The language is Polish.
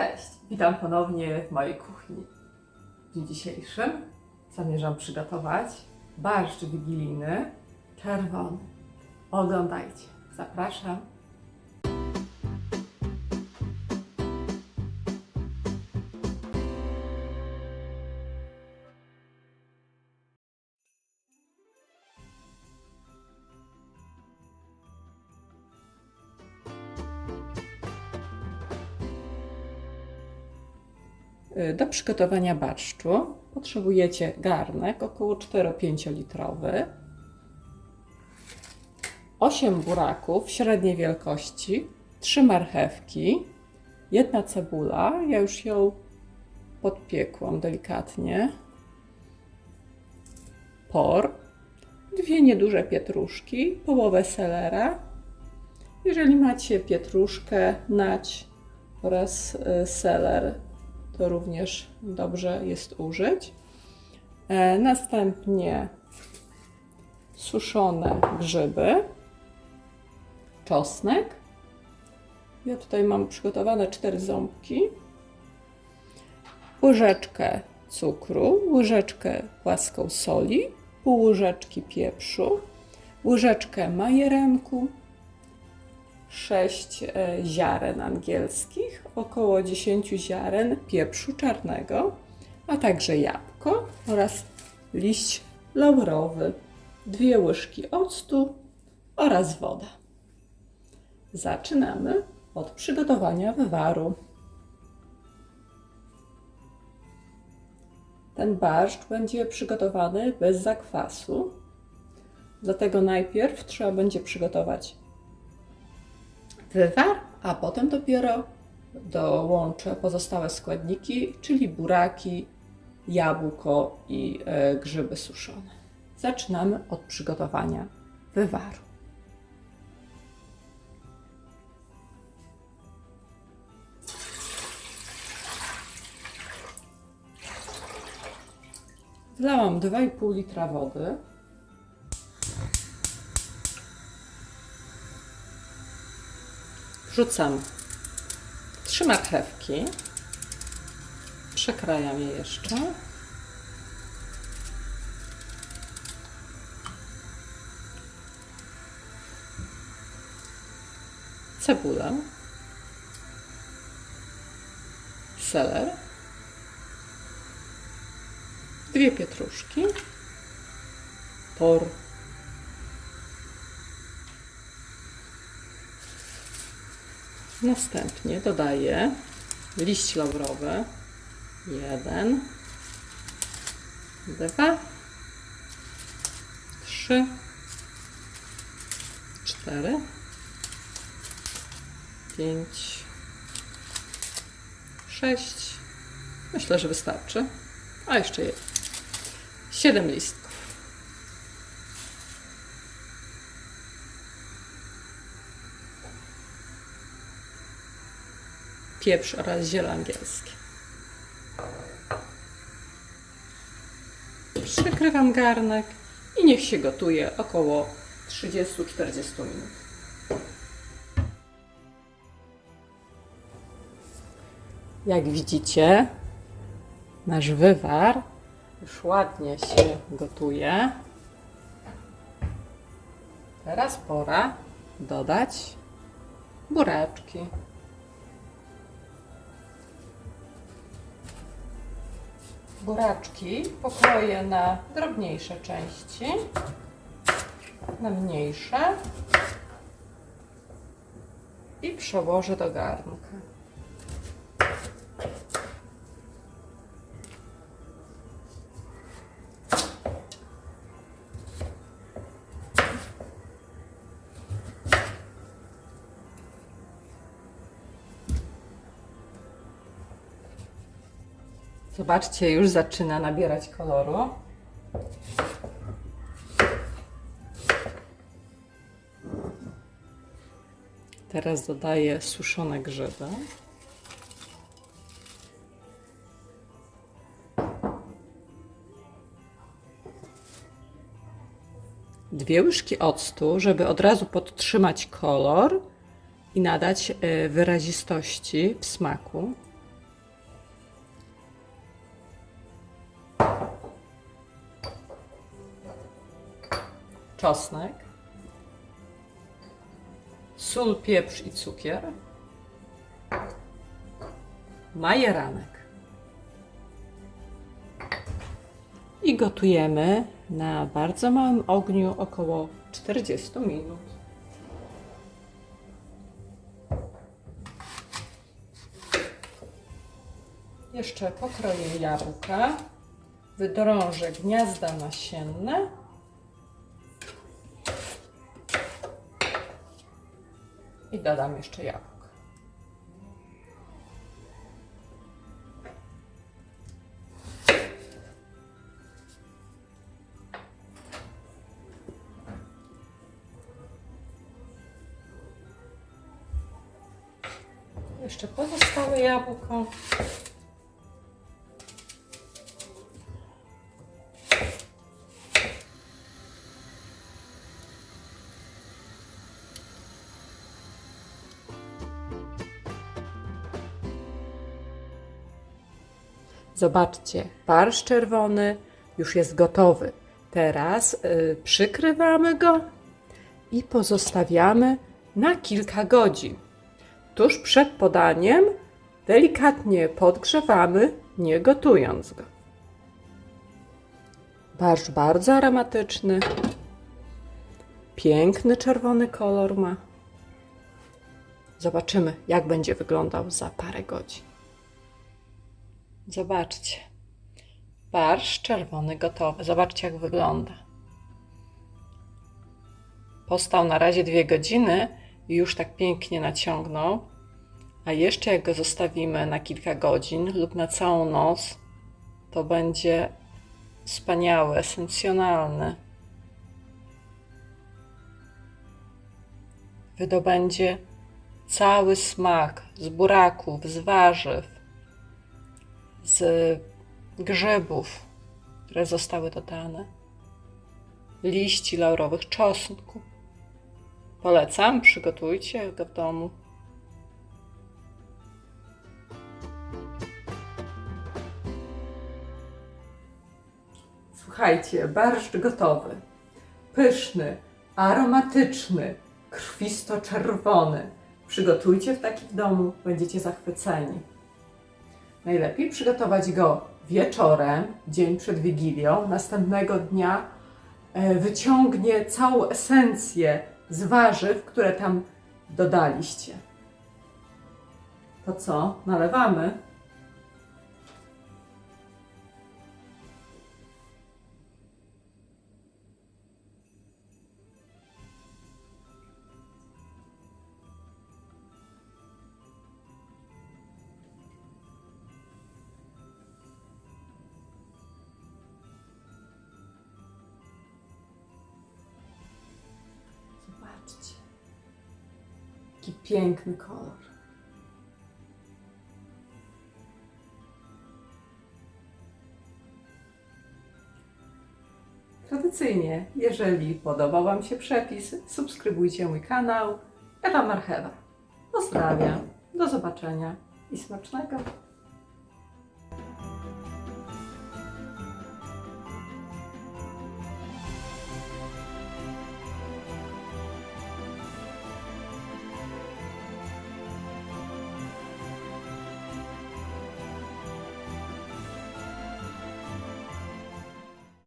Cześć, witam ponownie w mojej kuchni. W dniu dzisiejszym zamierzam przygotować barszcz wigilijny czerwony. Oglądajcie, zapraszam. Do przygotowania barszczu. Potrzebujecie garnek około 4-5 litrowy, 8 buraków średniej wielkości, 3 marchewki, jedna cebula, ja już ją podpiekłam delikatnie, por, dwie nieduże pietruszki, połowę selera. Jeżeli macie pietruszkę, nać oraz y, seler, to również dobrze jest użyć. E, Następnie suszone grzyby, czosnek. Ja tutaj mam przygotowane cztery ząbki, łyżeczkę cukru, łyżeczkę płaską soli, pół łyżeczki pieprzu, łyżeczkę majeranku, 6 ziaren angielskich, około 10 ziaren pieprzu czarnego, a także jabłko oraz liść laurowy, dwie łyżki octu oraz woda. Zaczynamy od przygotowania wywaru. Ten barszcz będzie przygotowany bez zakwasu, dlatego najpierw trzeba będzie przygotować wywar, a potem dopiero dołączę pozostałe składniki, czyli buraki, jabłko i e, grzyby suszone. Zaczynamy od przygotowania wywaru. Wlałam 2,5 litra wody. Wrzucam trzy marchewki. Przekrajam je jeszcze. Cebulę. Seler. Dwie pietruszki. Por. Następnie dodaję liść laurowy. Jeden, dwa, trzy, cztery, pięć, sześć. Myślę, że wystarczy. A jeszcze jeden. Siedem listków. Pieprz oraz ziele angielskie. Przykrywam garnek i niech się gotuje około 30-40 minut. Jak widzicie, nasz wywar już ładnie się gotuje. Teraz pora dodać buraczki. Buraczki pokroję na drobniejsze części, na mniejsze i przełożę do garnka. Zobaczcie, już zaczyna nabierać koloru. Teraz dodaję suszone grzyby. Dwie łyżki octu, żeby od razu podtrzymać kolor i nadać e, wyrazistości w smaku. Czosnek, sól, pieprz i cukier, majeranek. I gotujemy na bardzo małym ogniu około 40 minut. Jeszcze pokroję jabłka, wydrążę gniazda nasienne i dodam jeszcze jabłko. Jeszcze pozostałe jabłko. Zobaczcie, barszcz czerwony już jest gotowy. Teraz y, przykrywamy go i pozostawiamy na kilka godzin. Tuż przed podaniem delikatnie podgrzewamy, nie gotując go. Barszcz bardzo aromatyczny. Piękny czerwony kolor ma. Zobaczymy, jak będzie wyglądał za parę godzin. Zobaczcie. Barszcz czerwony gotowy. Zobaczcie, jak wygląda. Postał na razie dwie godziny i już tak pięknie naciągnął. A jeszcze jak go zostawimy na kilka godzin lub na całą noc, to będzie wspaniały, esencjonalny. Wydobędzie cały smak z buraków, z warzyw, z grzybów, które zostały dodane, liści laurowych, czosnku. Polecam, przygotujcie go w domu. Słuchajcie, barszcz gotowy. Pyszny, aromatyczny, krwisto-czerwony. Przygotujcie w taki domu, będziecie zachwyceni. Najlepiej przygotować go wieczorem, dzień przed Wigilią. Następnego dnia e, wyciągnie całą esencję z warzyw, które tam dodaliście. To co? Nalewamy? Zobaczcie. Jaki piękny kolor. Tradycyjnie, jeżeli podobał Wam się przepis, subskrybujcie mój kanał. Ewa Marchewa. Pozdrawiam. Do zobaczenia i smacznego.